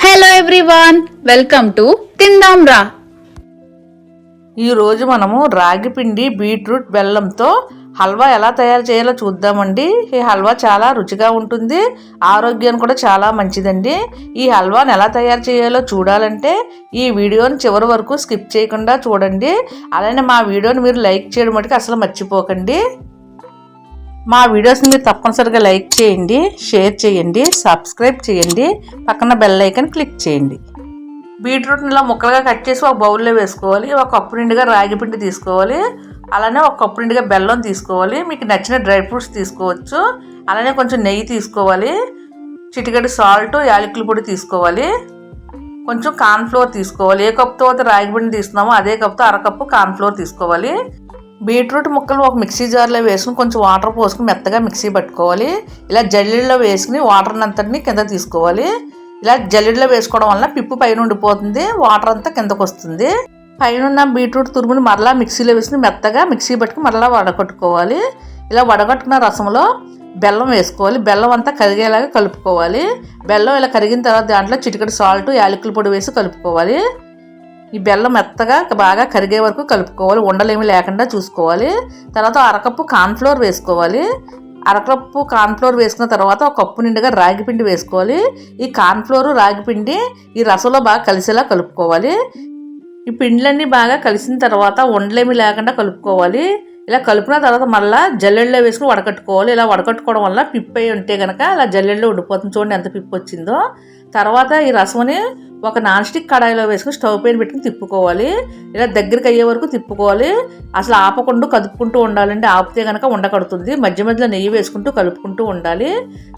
Hello everyone welcome to తిందాం రా ఈరోజు మనము రాగి పిండి బీట్రూట్ బెల్లంతో హల్వా ఎలా తయారు చేయాలో చూద్దామండి. ఈ హల్వా చాలా రుచిగా ఉంటుంది ఆరోగ్యానికి కూడా చాలా మంచిదండి. ఈ హల్వాని ఎలా తయారు చేయాలో చూడాలంటే ఈ వీడియోని చివరి వరకు స్కిప్ చేయకుండా చూడండి. అలానే మా వీడియోని మీరు లైక్ చేయడం మటుకు అసలు మర్చిపోకండి. మా వీడియోస్ని మీరు తప్పనిసరిగా లైక్ చేయండి షేర్ చేయండి సబ్స్క్రైబ్ చేయండి పక్కన బెల్ ఐకన్ క్లిక్ చేయండి. బీట్రూట్ని ఇలా ముక్కలుగా కట్ చేసి ఒక బౌల్లో వేసుకోవాలి ఒక కప్పు నిండుగా రాగి పిండి తీసుకోవాలి అలానే ఒక కప్పు నిండుగా బెల్లం తీసుకోవాలి మీకు నచ్చిన డ్రై ఫ్రూట్స్ తీసుకోవచ్చు అలానే కొంచెం నెయ్యి తీసుకోవాలి చిటికడి సాల్ట్ యాలకుల పొడి తీసుకోవాలి కొంచెం కార్న్ఫ్లోర్ తీసుకోవాలి ఏ కప్తో అయితే రాగి పిండి తీస్తున్నామో అదే కప్తో అరకప్పు కార్న్ఫ్లోర్ తీసుకోవాలి బీట్రూట్ ముక్కలు ఒక మిక్సీ జార్లో వేసుకుని కొంచెం వాటర్ పోసుకుని మెత్తగా మిక్సీ పట్టుకోవాలి. ఇలా జల్లీలో వేసుకుని వాటర్ అంతటిని కింద తీసుకోవాలి. ఇలా జల్లెడలో వేసుకోవడం వల్ల పిప్పు పైన ఉండిపోతుంది. వాటర్ అంతా కిందకు వస్తుంది. పైన ఉన్న బీట్రూట్ తురుముని మరలా మిక్సీలో వేసుకుని మెత్తగా మిక్సీ పట్టుకుని మరలా వడగట్టుకోవాలి. ఇలా వడగట్టుకున్న రసంలో బెల్లం వేసుకోవాలి. బెల్లం అంతా కరిగేలాగా కలుపుకోవాలి. బెల్లం ఇలా కరిగిన తర్వాత దాంట్లో చిటికెడు సాల్ట్ యాలకుల పొడి వేసి కలుపుకోవాలి. ఈ బెల్లం మెత్తగా బాగా కరిగే వరకు కలుపుకోవాలి. ఉండలేమి లేకుండా చూసుకోవాలి. తర్వాత అరకప్పు కాన్ఫ్లోర్ వేసుకోవాలి. అరకప్పు కాన్ఫ్లోర్ వేసుకున్న తర్వాత ఒక కప్పు నిండుగా రాగి పిండి వేసుకోవాలి. ఈ కాన్ఫ్లోరు రాగి పిండి ఈ రసంలో బాగా కలిసేలా కలుపుకోవాలి. ఈ పిండిలన్నీ బాగా కలిసిన తర్వాత ఉండలేమి లేకుండా కలుపుకోవాలి. ఇలా కలుపుకున్న తర్వాత మళ్ళీ జల్లెడలో వేసుకుని వడకట్టుకోవాలి. ఇలా వడకట్టుకోవడం వల్ల పిప్పి అయి ఉంటే కనుక అలా జల్లెడలో ఉండిపోతుంది. చూడండి ఎంత పిప్పు వచ్చిందో తర్వాత ఈ రసంని ఒక నాన్ స్టిక్ కడాయిలో వేసుకుని స్టవ్ పైన పెట్టుకుని తిప్పుకోవాలి. ఇలా దగ్గరికి అయ్యే వరకు తిప్పుకోవాలి. అసలు ఆపకుండా కదుపుకుంటూ ఉండాలండి ఆపితే కనుక ఉండకడుతుంది మధ్య మధ్యలో నెయ్యి వేసుకుంటూ కలుపుకుంటూ ఉండాలి.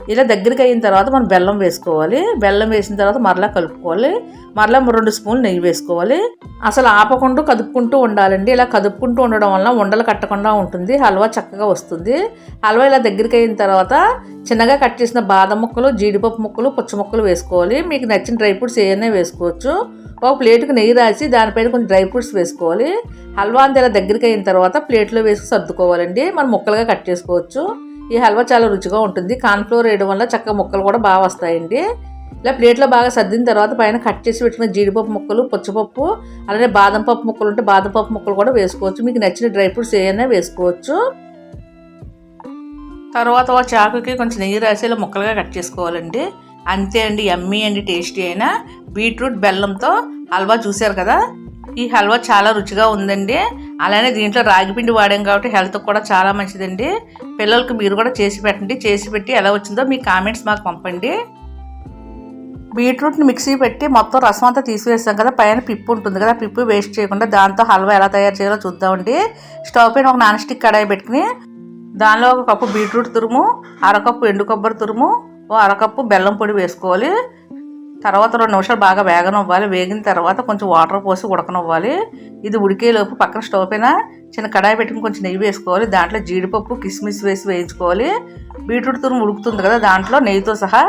ఇలా దగ్గరికి అయిన తర్వాత మనం బెల్లం వేసుకోవాలి. బెల్లం వేసిన తర్వాత మరలా కలుపుకోవాలి. మరలా రెండు స్పూన్లు నెయ్యి వేసుకోవాలి. అసలు ఆపకుండా కదుపుకుంటూ ఉండాలండి. ఇలా కదుపుకుంటూ ఉండడం వల్ల ఉండలు కట్టకుండా ఉంటుంది. హల్వా చక్కగా వస్తుంది. హల్వా ఇలా దగ్గరికి అయిన తర్వాత చిన్నగా కట్ చేసిన బాదం ముక్కలు జీడిపప్పు ముక్కలు పుచ్చ ముక్కలు వేసుకోవాలి. మీకు నచ్చిన డ్రై ఫ్రూట్స్ ఏమైనా వేసుకోవచ్చు. ఒక ప్లేట్కి నెయ్యి రాసి దానిపైన కొంచెం డ్రై ఫ్రూట్స్ వేసుకోవాలి. హల్వా అంత ఇలా దగ్గరికి అయిన తర్వాత ప్లేట్లో వేసి సర్దుకోవాలండి. మనం ముక్కలుగా కట్ చేసుకోవచ్చు. ఈ హల్వా చాలా రుచిగా ఉంటుంది. కార్న్ఫ్లోర్ వేయడం వల్ల చక్కగా ముక్కలు కూడా బాగా వస్తాయండి. ఇలా ప్లేట్లో బాగా సర్దిన తర్వాత పైన కట్ చేసి పెట్టుకున్న జీడిపప్పు ముక్కలు పుచ్చపప్పు అలానే బాదం పప్పు ముక్కలు ఉంటే బాదం పప్పు ముక్కలు కూడా వేసుకోవచ్చు. మీకు నచ్చిన డ్రై ఫ్రూట్స్ ఏమైనా వేసుకోవచ్చు. తర్వాత ఒక చాకుకి కొంచెం నెయ్యి రాసి ఇలా ముక్కలుగా కట్ చేసుకోవాలండి. అంతే అండి ఎమ్మీ అండి టేస్టీ అయినా బీట్రూట్ బెల్లంతో హల్వా చూశారు కదా? ఈ హల్వా చాలా రుచిగా ఉందండి. అలానే దీంట్లో రాగిపిండి వాడాం కాబట్టి హెల్త్ కూడా చాలా మంచిదండి. పిల్లలకు మీరు కూడా చేసి పెట్టండి. చేసి పెట్టి ఎలా వచ్చిందో మీ కామెంట్స్ మాకు పంపండి. బీట్రూట్ని మిక్సీ పెట్టి మొత్తం రసం అంతా తీసివేస్తాం కదా? పైన పిప్పు ఉంటుంది కదా? పిప్పు వేస్ట్ చేయకుండా దాంతో హల్వా ఎలా తయారు చేయాలో చూద్దామండి. స్టవ్ పైన ఒక నాన్ స్టిక్ కడాయి పెట్టుకుని దానిలో ఒక కప్పు బీట్రూట్ తురుము అరకప్పు ఎండు కొబ్బరి తురుము ఓ అరకప్పు బెల్లం పొడి వేసుకోవాలి. తర్వాత రెండు నిమిషాలు బాగా వేగనివ్వాలి. వేగిన తర్వాత కొంచెం వాటర్ పోసి ఉడకనివ్వాలి. ఇది ఉడికేలోపు పక్కన స్టవ్ పైన చిన్న కడాయి పెట్టుకుని కొంచెం నెయ్యి వేసుకోవాలి. దాంట్లో జీడిపప్పు కిస్మిస్ వేసి వేయించుకోవాలి. బీట్రూట్ తురుము ఉడుకుతుంది కదా దాంట్లో నెయ్యితో సహా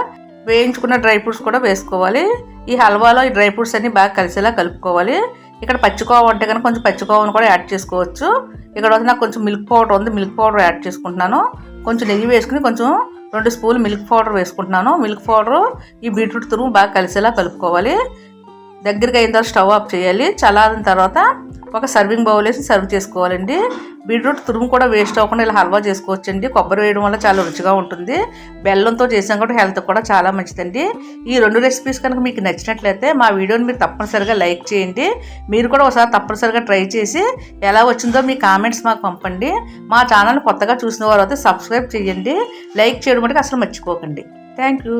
వేయించుకున్న డ్రై ఫ్రూట్స్ కూడా వేసుకోవాలి. ఈ హల్వాలో ఈ డ్రై ఫ్రూట్స్ అన్నీ బాగా కలిసేలా కలుపుకోవాలి. ఇక్కడ పచ్చికోవ ఉంటే కనుక కొంచెం పచ్చికోవను కూడా యాడ్ చేసుకోవచ్చు. ఇక్కడ వచ్చి నాకు కొంచెం మిల్క్ పౌడర్ ఉంది మిల్క్ పౌడర్ యాడ్ చేసుకుంటున్నాను. కొంచెం నెయ్యి వేసుకుని కొంచెం రెండు స్పూన్లు మిల్క్ పౌడర్ వేసుకుంటున్నాను. మిల్క్ పౌడరు ఈ బీట్రూట్ తురుము బాగా కలిసేలా కలుపుకోవాలి. దగ్గరికి అయిన తర్వాత స్టవ్ ఆఫ్ చేయాలి. చల్లారిన తర్వాత ఒక సర్వింగ్ బౌల్ వేసి సర్వ్ చేసుకోవాలండి. బీట్రూట్ తురుము కూడా వేస్ట్ అవ్వకుండా ఇలా హల్వా చేసుకోవచ్చండి. కొబ్బరి వేయడం వల్ల చాలా రుచిగా ఉంటుంది. బెల్లంతో చేసాం కూడా హెల్త్ కూడా చాలా మంచిదండి. ఈ రెండు రెసిపీస్ కనుక మీకు నచ్చినట్లయితే మా వీడియోని మీరు తప్పనిసరిగా లైక్ చేయండి. మీరు కూడా ఒకసారి తప్పనిసరిగా ట్రై చేసి ఎలా వచ్చిందో మీ కామెంట్స్ మాకు పంపండి. మా ఛానల్ కొత్తగా చూసిన వారు అయితే సబ్స్క్రైబ్ చేయండి. లైక్ చేయడం అంటే అసలు మర్చిపోకండి. Thank you